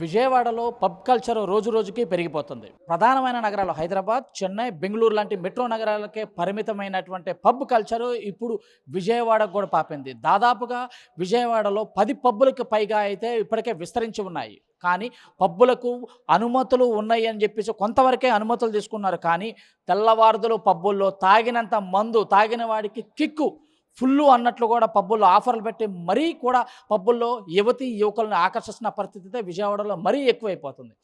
విజయవాడలో pub culture రోజు రోజుకి పెరిగిపోతుంది. ప్రధానమైన నగరాలు హైదరాబాద్ చెన్నై బెంగళూరు లాంటి మెట్రో నగరాలకే పరిమితమైనటువంటి పబ్ కల్చర్ ఇప్పుడు విజయవాడకు కూడా పాపింది. దాదాపుగా విజయవాడలో పది పబ్బులకు పైగా అయితే ఇప్పటికే విస్తరించి ఉన్నాయి. కానీ పబ్బులకు అనుమతులు ఉన్నాయి అని చెప్పేసి కొంతవరకే అనుమతులు తీసుకున్నారు. కానీ తెల్లవారుదలు పబ్బుల్లో తాగినంత మందు తాగిన వాడికి కిక్కు ఫుల్లు అన్నట్లు కూడా పబ్బుల్లో ఆఫర్లు పెట్టి మరీ కూడా పబ్బుల్లో యువతి యువకులను ఆకర్షిస్తున్న పరిస్థితి విజయవాడలో మరీ ఎక్కువైపోతుంది.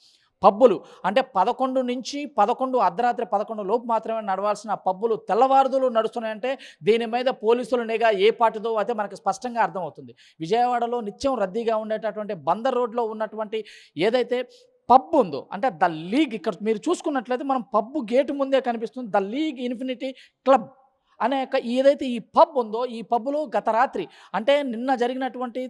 పబ్బులు అంటే పదకొండు నుంచి పదకొండు అర్ధరాత్రి పదకొండు లోపు మాత్రమే నడవాల్సిన పబ్బులు తెల్లవారుదులు నడుస్తున్నాయంటే దీని మీద పోలీసులు నిఘా ఏ పాటిదో అయితే మనకు స్పష్టంగా అర్థమవుతుంది. విజయవాడలో నిత్యం రద్దీగా ఉండేటటువంటి బందర్ రోడ్లో ఉన్నటువంటి ఏదైతే పబ్ ఉందో అంటే ద లీగ్ ఇక్కడ మీరు చూసుకున్నట్లయితే మనం పబ్బు గేటు ముందే కనిపిస్తుంది. The league infinity club. అనే ఏదైతే ఈ పబ్ ఉందో ఈ పబ్లో గత రాత్రి అంటే నిన్న జరిగినటువంటి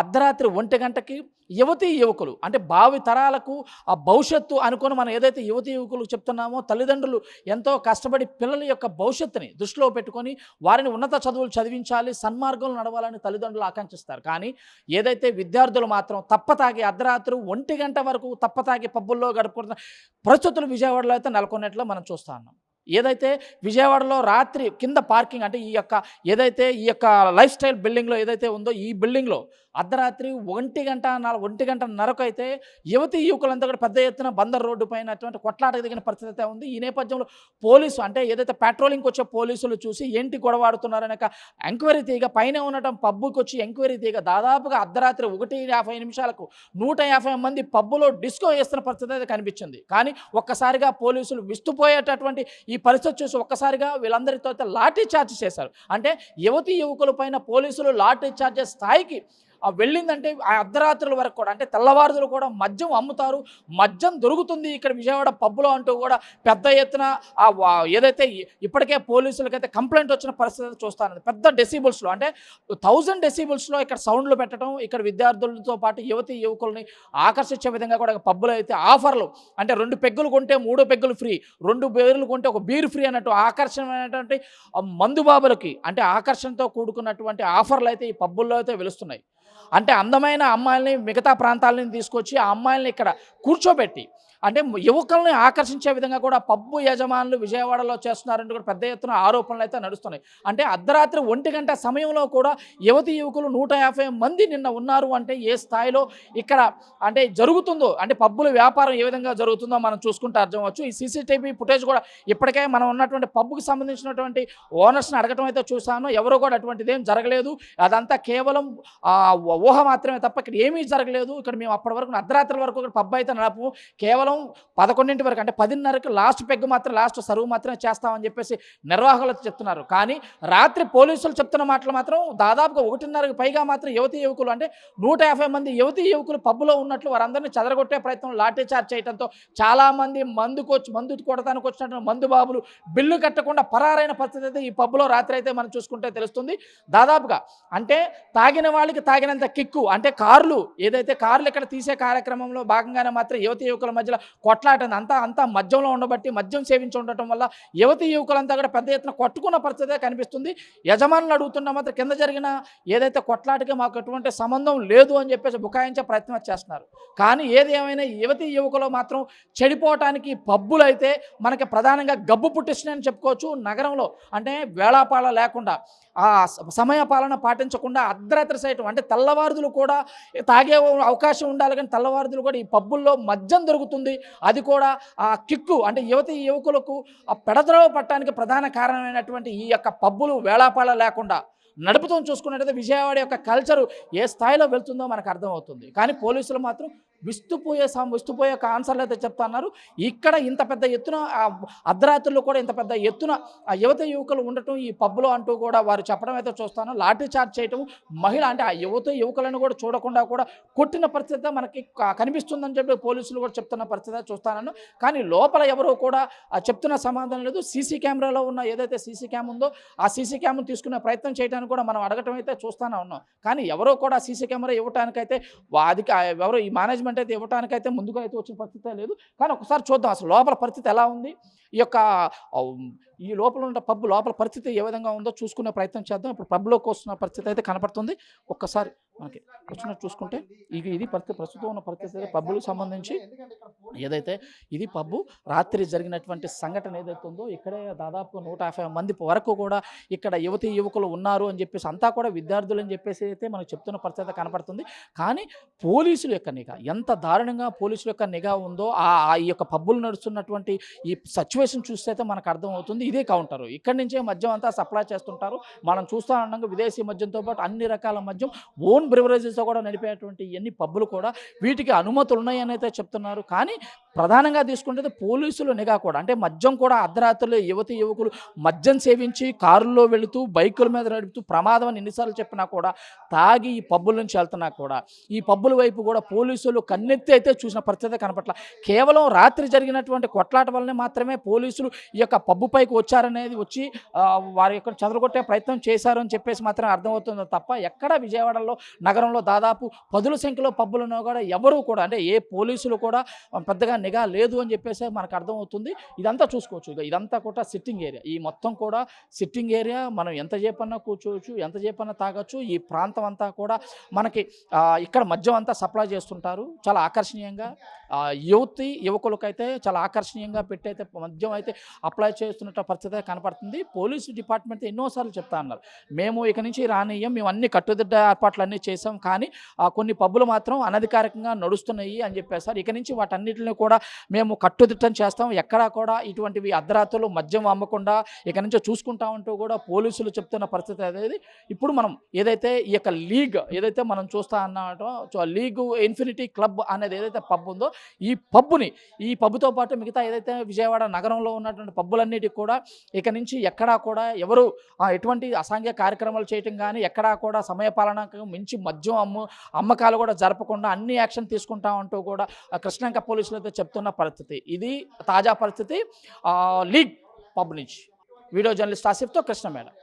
అర్ధరాత్రి ఒంటి గంటకి యువతీ యువకులు అంటే భావి తరాలకు ఆ భవిష్యత్తు అనుకొని మనం ఏదైతే యువతి యువకులు చెప్తున్నామో తల్లిదండ్రులు ఎంతో కష్టపడి పిల్లల యొక్క భవిష్యత్తుని దృష్టిలో పెట్టుకొని వారిని ఉన్నత చదువులు చదివించాలి సన్మార్గంలో నడవాలని తల్లిదండ్రులు ఆకాంక్షిస్తారు. కానీ ఏదైతే విద్యార్థులు మాత్రం తప్పతాగి అర్ధరాత్రి ఒంటి గంట వరకు తప్పతాగి పబ్బుల్లో గడుపుకుంటున్న ప్రస్తుతులు విజయవాడలో అయితే నెలకొన్నట్లు మనం చూస్తా ఉన్నాం. ఏదైతే విజయవాడలో రాత్రి కింద పార్కింగ్ అంటే ఈ యొక్క ఏదైతే ఈ యొక్క లైఫ్ స్టైల్ బిల్డింగ్లో ఏదైతే ఉందో ఈ బిల్డింగ్లో అర్ధరాత్రి ఒంటి గంట నాలుగు ఒంటి గంట నరకు అయితే యువతి యువకులంతా కూడా పెద్ద ఎత్తున బందర్ రోడ్డు పైన అటువంటి కొట్లాటకు దిగిన పరిస్థితి అయితే ఉంది. ఈ నేపథ్యంలో పోలీసు అంటే ఏదైతే పెట్రోలింగ్కి వచ్చే పోలీసులు చూసి ఏంటి గొడవాడుతున్నారనే ఎంక్వైరీ తీగ పైన ఉండటం పబ్బుకి వచ్చి ఎంక్వైరీ తీగ దాదాపుగా అర్ధరాత్రి ఒకటి యాభై నిమిషాలకు నూట యాభై మంది పబ్బులో డిస్కో వేస్తున్న పరిస్థితి అయితే కనిపించింది. కానీ ఒక్కసారిగా పోలీసులు విస్తుపోయేటటువంటి ఈ పరిస్థితి చూసి ఒక్కసారిగా వీళ్ళందరితో అయితే లాఠీ చార్జ్ చేశారు. అంటే యువతి యువకుల పైన పోలీసులు లాఠీ చార్జ్ స్థాయికి వెళ్ళిందంటే ఆ అర్ధరాత్రుల వరకు కూడా అంటే తెల్లవారుదలు కూడా మద్యం అమ్ముతారు. మద్యం దొరుకుతుంది ఇక్కడ విజయవాడ పబ్బులో అంటూ కూడా పెద్ద ఎత్తున ఆ ఏదైతే ఇప్పటికే పోలీసులకైతే కంప్లైంట్ వచ్చిన పరిస్థితి చూస్తాను పెద్ద డెసిబుల్స్లో అంటే థౌజండ్ డెసిబుల్స్లో ఇక్కడ సౌండ్లు పెట్టడం ఇక్కడ విద్యార్థులతో పాటు యువతి యువకుల్ని ఆకర్షించే విధంగా కూడా పబ్బులో అయితే ఆఫర్లు. అంటే రెండు పెగ్గులు కొంటే మూడు పెగ్గులు ఫ్రీ రెండు బీర్లు కొంటే ఒక బీర్ ఫ్రీ అన్నట్టు ఆకర్షణమైనటువంటి మందుబాబులకి అంటే ఆకర్షణతో కూడుకున్నటువంటి ఆఫర్లు అయితే ఈ పబ్బుల్లో అయితే వెలుస్తున్నాయి. అంటే అందమైన అమ్మాయిల్ని మిగతా ప్రాంతాలని తీసుకొచ్చి ఆ అమ్మాయిల్ని ఇక్కడ కూర్చోబెట్టి అంటే యువకుల్ని ఆకర్షించే విధంగా కూడా పబ్బు యజమానులు విజయవాడలో చేస్తున్నారంటూ కూడా పెద్ద ఎత్తున ఆరోపణలు అయితే నడుస్తున్నాయి. అంటే అర్ధరాత్రి ఒంటి గంట సమయంలో కూడా యువతి యువకులు నూట యాభై మంది నిన్న ఉన్నారు అంటే ఏ స్థాయిలో ఇక్కడ అంటే జరుగుతుందో అంటే పబ్బుల వ్యాపారం ఏ విధంగా జరుగుతుందో మనం చూసుకుంటే అర్థం ఈ సీసీటీవీ ఫుటేజ్ కూడా ఇప్పటికే మనం ఉన్నటువంటి పబ్బుకి సంబంధించినటువంటి ఓనర్స్ని అడగటం అయితే చూసాను ఎవరు కూడా అటువంటిది ఏం జరగలేదు. అదంతా కేవలం ఊహ మాత్రమే తప్ప ఇక్కడ ఏమీ జరగలేదు. ఇక్కడ మేము అప్పటి వరకు అర్ధరాత్రి వరకు ఇక్కడ పబ్బు అయితే నడపము. కేవలం పదకొండింటి వరకు అంటే పదిన్నరకు లాస్ట్ పెగ్ మాత్రం లాస్ట్ సరువు మాత్రమే చేస్తామని చెప్పేసి నిర్వాహకులు చెప్తున్నారు. కానీ రాత్రి పోలీసులు చెప్తున్న మాటలు మాత్రం దాదాపుగా ఒకటిన్నరకు పైగా మాత్రం యువతి యువకులు అంటే నూట యాభై మంది యువతి యువకులు పబ్బులో ఉన్నట్లు వారందరినీ చెదరగొట్టే ప్రయత్నం లాఠీ చార్జ్ చేయడంతో చాలామంది మందుకొచ్చి మందు కొడతానికి వచ్చినటువంటి మందు బాబులు బిల్లు కట్టకుండా పరారైన పరిస్థితి అయితే ఈ పబ్బులో రాత్రి అయితే మనం చూసుకుంటే తెలుస్తుంది. దాదాపుగా అంటే తాగిన వాళ్ళకి తాగినంత కిక్కు అంటే కార్లు ఏదైతే కార్లు ఇక్కడ తీసే కార్యక్రమంలో భాగంగానే మాత్రం యువతి యువకుల మధ్యలో కొట్లాట అంతా అంతా మద్యంలో ఉండబట్టి మద్యం సేవించి ఉండటం వల్ల యువతి యువకులంతా కూడా పెద్ద ఎత్తున కొట్టుకున్న పరిస్థితే కనిపిస్తుంది. యజమానులు అడుగుతున్న మాత్రం కింద జరిగిన ఏదైతే కొట్లాటకి మాకు ఎటువంటి సంబంధం లేదు అని చెప్పేసి బుకాయించే ప్రయత్నం చేస్తున్నారు. కానీ ఏది ఏమైనా యువతి యువకులు మాత్రం చెడిపోవటానికి పబ్బులు అయితే మనకి ప్రధానంగా గబ్బు పుట్టిస్తున్నాయని చెప్పుకోవచ్చు. నగరంలో అంటే వేళాపాళ లేకుండా ఆ సమయ పాలన పాటించకుండా అర్ధరాత్రి సైతం అంటే తెల్లవారుదులు కూడా తాగే అవకాశం ఉండాలి కానీ తెల్లవారుదులు కూడా ఈ పబ్బుల్లో మద్యం దొరుకుతుంది. అది కూడా ఆ కిక్కు అంటే యువతి యువకులకు ఆ పెడద్రవ పట్టడానికి ప్రధాన కారణమైనటువంటి ఈ యొక్క పబ్బులు వేళాపాళ లేకుండా నడుపుతూ చూసుకున్నట్టయితే విజయవాడ యొక్క కల్చరు ఏ స్థాయిలో వెళ్తుందో మనకు అర్థమవుతుంది. కానీ పోలీసులు మాత్రం విస్తుపోయే సా విస్తుపోయే ఒక ఆన్సర్లు అయితే చెప్తున్నారు ఇక్కడ ఇంత పెద్ద ఎత్తున అర్ధరాత్రులు కూడా ఇంత పెద్ద ఎత్తున ఆ యువత యువకులు ఉండటం ఈ పబ్బులో అంటూ కూడా వారు చెప్పడం అయితే చూస్తాను. లాఠీ చార్జ్ చేయటం మహిళ అంటే ఆ యువత యువకులను కూడా చూడకుండా కూడా కొట్టిన పరిస్థితి మనకి కనిపిస్తుందని చెప్పి పోలీసులు కూడా చెప్తున్న పరిస్థితి చూస్తాను కానీ లోపల ఎవరో కూడా ఆ చెప్తున్న సమాధానం లేదు. సీసీ కెమెరాలో ఉన్న ఏదైతే సీసీ క్యామ్ ఉందో ఆ సీసీ క్యామ్ తీసుకునే ప్రయత్నం చేయడానికి కూడా మనం అడగటం అయితే చూస్తూనే ఉన్నాం. కానీ ఎవరో కూడా సీసీ కెమెరా ఇవ్వటానికైతే అధిక ఎవరో ఈ మేనేజ్మెంట్ అయితే ఇవ్వటానికైతే ముందుగా అయితే వచ్చిన పరిస్థితి లేదు. కానీ ఒకసారి చూద్దాం అసలు లోపల పరిస్థితి ఎలా ఉంది? ఈ యొక్క ఈ లోపల ఉన్న పబ్ లోపల పరిస్థితి ఏ విధంగా ఉందో చూసుకునే ప్రయత్నం చేద్దాం. ఇప్పుడు పబ్లోకి వస్తున్న పరిస్థితి అయితే కనపడుతుంది. ఒక్కసారి మనకి వచ్చినట్టు చూసుకుంటే ఇది ఇది పరిస్థితి ప్రస్తుతం ఉన్న పరిస్థితి పబ్బులకు సంబంధించి ఏదైతే ఇది పబ్బు రాత్రి జరిగినటువంటి సంఘటన ఏదైతే ఉందో ఇక్కడే దాదాపు నూట యాభై మంది వరకు కూడా ఇక్కడ యువతి యువకులు ఉన్నారు అని చెప్పేసి అంతా కూడా విద్యార్థులు అని చెప్పేసి అయితే మనకు చెప్తున్న పరిస్థితి కనపడుతుంది. కానీ పోలీసుల యొక్క నిఘా ఎంత దారుణంగా పోలీసుల యొక్క నిఘా ఉందో ఆ ఈ యొక్క పబ్బులు నడుస్తున్నటువంటి ఈ సిచ్యువేషన్ చూస్తే అయితే మనకు అర్థమవుతుంది. ఇదే కౌంటరు ఇక్కడి నుంచే మద్యం అంతా సప్లై చేస్తుంటారు. మనం చూస్తా ఉండగా విదేశీ మద్యంతో పాటు అన్ని రకాల మద్యం ఓన్ బ్రివరేజెస్ కూడా నడిపేటువంటి ఎన్ని పబ్బులు కూడా వీటికి అనుమతులు ఉన్నాయని అయితే చెప్తున్నారు. కానీ ప్రధానంగా తీసుకుంటే పోలీసులు నిఘా కూడా. అంటే మద్యం కూడా అర్ధరాత్రులు యువతి యువకులు మద్యం సేవించి కారుల్లో వెళుతూ బైకుల మీద నడుపుతూ ప్రమాదం అని ఎన్నిసార్లు చెప్పినా కూడా తాగి ఈ పబ్బుల నుంచి వెళ్తున్నా కూడా ఈ పబ్బుల వైపు కూడా పోలీసులు కన్నెత్తి అయితే చూసిన పరిస్థితి కనపట్ల. కేవలం రాత్రి జరిగినటువంటి కొట్లాట వల్లనే మాత్రమే పోలీసులు ఈ యొక్క పబ్బు పైకి వచ్చారనేది వచ్చి వారి యొక్క చదరగొట్టే ప్రయత్నం చేశారు అని చెప్పేసి మాత్రం అర్థమవుతుంది తప్ప ఎక్కడ విజయవాడలో నగరంలో దాదాపు పదుల సంఖ్యలో పబ్బులను కూడా ఎవరు కూడా అంటే ఏ పోలీసులు కూడా పెద్దగా నిఘా లేదు అని చెప్పేసి మనకు అర్థమవుతుంది. ఇదంతా చూసుకోవచ్చు. ఇక ఇదంతా కూడా సిట్టింగ్ ఏరియా. ఈ మొత్తం కూడా సిట్టింగ్ ఏరియా మనం ఎంత చేపన్నా కూర్చోవచ్చు ఎంత చేపన్నా తాగొచ్చు. ఈ ప్రాంతం అంతా కూడా మనకి ఇక్కడ మద్యం అంతా సప్లై చేస్తుంటారు. చాలా ఆకర్షణీయంగా. యువతి యువకులకైతే చాలా ఆకర్షణీయంగా పెట్టయితే మద్యం అయితే అప్లై చేస్తున్నట్టు పరిస్థితి కనపడుతుంది. పోలీసు డిపార్ట్మెంట్ ఎన్నోసార్లు చెప్తా అన్నారు. మేము ఇక నుంచి రానియ్యం. మేము అన్ని కట్టుదిట్ట ఏర్పాట్లు అన్నీ చేసాం కానీ ఆ, కొన్ని పబ్బులు మాత్రం అనధికారికంగా నడుస్తున్నాయి అని చెప్పేసారు ఇక నుంచి వాటన్నిటిని కూడా మేము కట్టుదిట్టం చేస్తాం. ఎక్కడా కూడా ఇటువంటివి అర్ధరాత్రులు మద్యం అమ్మకుండా ఇక నుంచి చూసుకుంటా ఉంటూ కూడా పోలీసులు చెప్తున్న పరిస్థితి అనేది ఇప్పుడు మనం ఏదైతే ఈ యొక్క లీగ్ ఏదైతే మనం చూస్తా అన్నాటో లీగ్ ఇన్ఫినిటీ క్లబ్ అనేది ఏదైతే పబ్ ఉందో ఈ పబ్బుని ఈ పబ్బుతో పాటు మిగతా ఏదైతే విజయవాడ నగరంలో ఉన్నటువంటి పబ్బులన్నిటికి కూడా ఇక నుంచి ఎక్కడా కూడా ఎవరు ఎటువంటి అసాంఘ్య కార్యక్రమాలు చేయటం కానీ ఎక్కడా కూడా సమయపాలనకు మించి మద్యం అమ్ము అమ్మకాలు కూడా జరపకుండా అన్ని యాక్షన్ తీసుకుంటా ఉంటూ కూడా కృష్ణాంక కృష్ణంక చెప్తున్న పరిస్థితి. ఇది తాజా పరిస్థితి. లీడ్ లీగ్ పబ్ నుంచి. వీడియో జర్నలిస్ట్ ఆసిఫ్తో కృష్ణ మేడం.